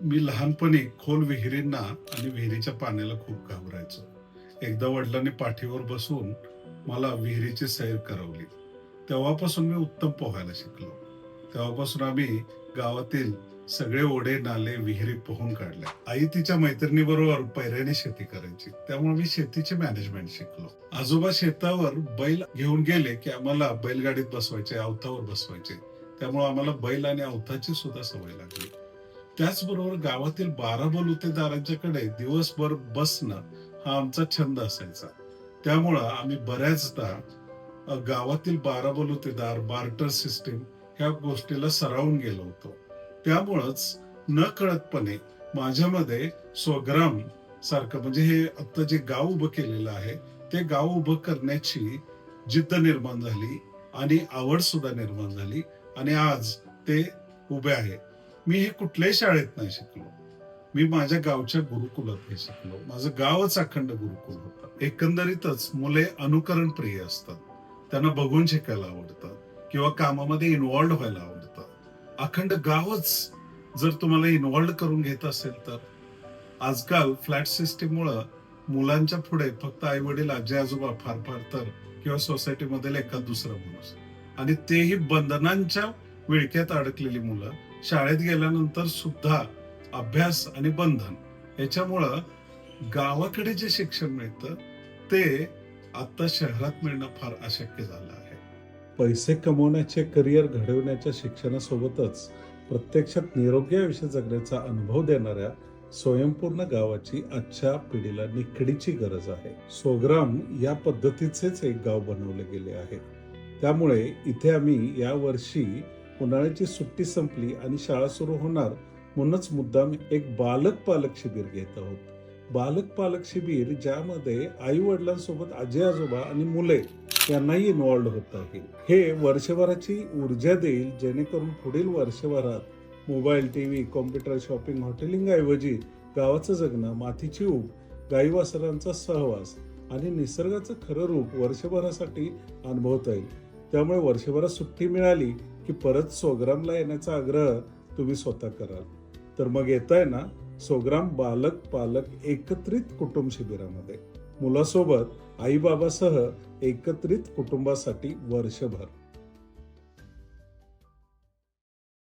मी लहानपणी खोल विहिरींना आणि विहिरीच्या पाण्याला खूप घाबरायचो. एकदा वडिलांनी पाठीवर बसून मला विहिरीची सैर करवली. तेव्हापासून मी उत्तम पोहायला शिकलो. तेव्हापासून आम्ही गावातील सगळे ओढे नाले विहिरी पोहून काढले आई तिच्या मैत्रिणीबरोबर पैऱ्याने शेती करायची. त्यामुळे मी शेतीचे मॅनेजमेंट शिकलो. आजोबा शेतावर बैल घेऊन गेले की आम्हाला बैलगाडीत बसवायचे अवतावर बसवायचे. त्यामुळे आम्हाला बैल आणि अवताची सुद्धा सवय लागली. त्याचबरोबर गावातील बारा बलुतेदारांच्याकडे दिवसभर बसणं हा आमचा छंद असायचा. त्यामुळं आम्ही बऱ्याचदा गावातील बारा बलुतेदार बार्टर सिस्टीम ह्या गोष्टीला सरावून गेलो होतो. त्यामुळंच न कळतपणे माझ्यामध्ये स्वग्राम सारखं म्हणजे हे आता जे गाव उभं केलेलं आहे ते गाव उभं करण्याची जिद्द निर्माण झाली आणि आवड सुद्धा निर्माण झाली आणि आज ते उभे आहे मी हे कुठल्याही शाळेत नाही शिकलो. मी माझ्या गावच्या गुरुकुलात हे शिकलो. माझं गावच अखंड गुरुकुल होतं. एकंदरीतच मुले अनुकरण प्रिय असतात. त्यांना बघून शिकायला आवडतं किंवा कामामध्ये इन्वॉल्ड व्हायला आवडतं. अखंड गावच जर तुम्हाला इन्वॉल्ड करून घेत असेल तर. आजकाल फ्लॅट सिस्टीममुळं मुलांच्या पुढे फक्त आई वडील आजी आजोबा फार फार तर किंवा सोसायटीमधील एखाद दुसरा माणूस. आणि तेही बंधनांच्या विळक्यात अडकलेली मुलं शाळेत गेल्यानंतर सुद्धा अभ्यास आणि बंधन याच्यामुळं गावाकडे जे शिक्षण मिळतं ते आता शहरात मिळणं फार अशक्य झालं आहे. पैसे कमवण्याचे करिअर घडवण्याच्या शिक्षणासोबतच प्रत्यक्षात निरोगी आयुष्य जगण्याचा अनुभव देणाऱ्या स्वयंपूर्ण गावाची आजच्या पिढीला निकडीची गरज आहे. सोग्राम या पद्धतीचेच एक गाव बनवले गेले आहे. त्यामुळे इथे आम्ही या वर्षी उन्हाळ्याची सुट्टी संपली आणि शाळा सुरू होणार म्हणूनच मुद्दाम एक बालक पालक शिबिर घेत आहोत. बालक पालक शिबिर ज्यामध्ये आई वडिलांसोबत आजी आजोबा आणि मुले यांनाही इन्वॉल्ड होत आहे. हे वर्षभराची ऊर्जा देईल जेणेकरून पुढील वर्षभरात mobile T V computer shopping hoteling ऐवजी गावाचं जगणं मातीची ऊब गाई वासरांचा सहवास आणि निसर्गाचं खरं रूप वर्षभरासाठी अनुभवता येईल. त्यामुळे वर्षभरात सुट्टी मिळाली की परत सोग्रामला येण्याचा आग्रह तुम्ही स्वतः कराल. तर मग येत आहे ना सोग्राम बालक पालक एकत्रित कुटुंब शिबिरामध्ये. मुलासोबत आई बाबासह एकत्रित कुटुंबासाठी वर्षभर.